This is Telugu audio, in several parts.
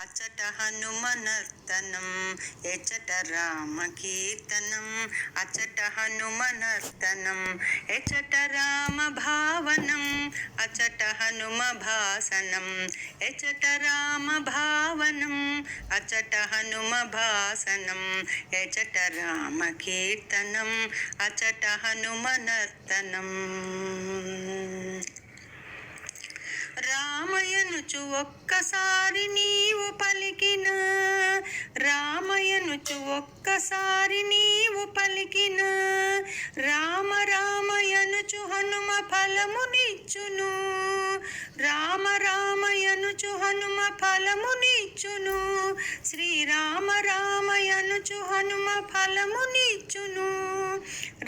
అచ్చట హనుమనర్తనం ఎచ్చట రామ కీర్తనం అచ్చట హనుమనర్తనం ఎచ్చట రామ భావనం అచ్చట హనుమ భాసనం ఎచ్చట రామ భావనం అచ్చట హనుమ భాసనం ఎచ్చట రామ కీర్తనం అచ్చట హనుమనర్తనం రామయనుచు ఒక్కసారి నీవు పలికిన రామయనుచు ఒక్కసారి నీవు పలికిన రామ రామయనుచు హనుమ ఫలమునిచ్చును రామ రామయనుచు హనుమ ఫలమునిచ్చును శ్రీరామ రామయనుచు హనుమ ఫలమునిచ్చును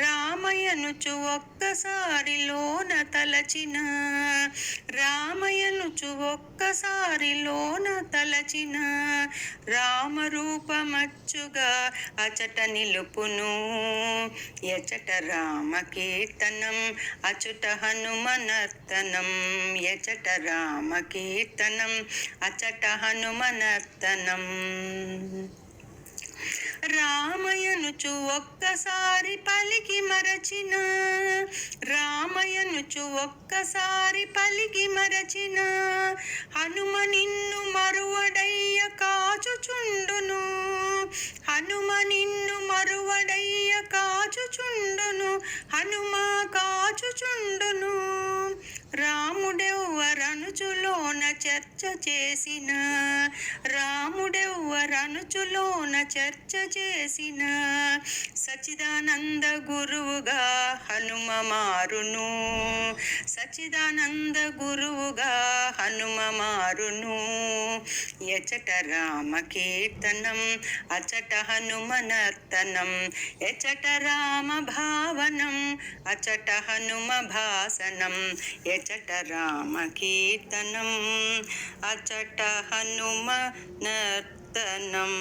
రామయనుచు ఒక్కసారి లోన తలచిన రామయనుచు ఒక్కసారి లోన తలచిన రామరూపమచ్చుగా అచట నిలుపును. ఎచట రామ కీర్తనం అచుట హనుమనర్తనం. ఎచట రామ కీర్తనం అచట హనుమనర్తనం. రామయనుచు ఒక్కసారి పలికి మరచిన రామ రామయనుచు ఒక్కసారి పలికి మరచిన. హనుమ నిన్ను మరువడయ్య కాచుచుండును. హనుమ నిన్ను మరువడయ్య కాచుచుండును. హనుమ కాచుచుండును. రాముడెవ్వరనుచులోన చర్చ చేసిన రాముడెవ్వరనుచులోన చర్చ చేసిన సచిదానంద గురువుగా హనుమ మారును సచిదానంద గురువుగా హనుమ మారును ఎచట రామ కీర్తనం అచట హనుమనర్తనం ఎచట రామ భావనం అచట హనుమ భాసనం ఎచట రామ కీర్తనం అచట హనుమ నర్తనం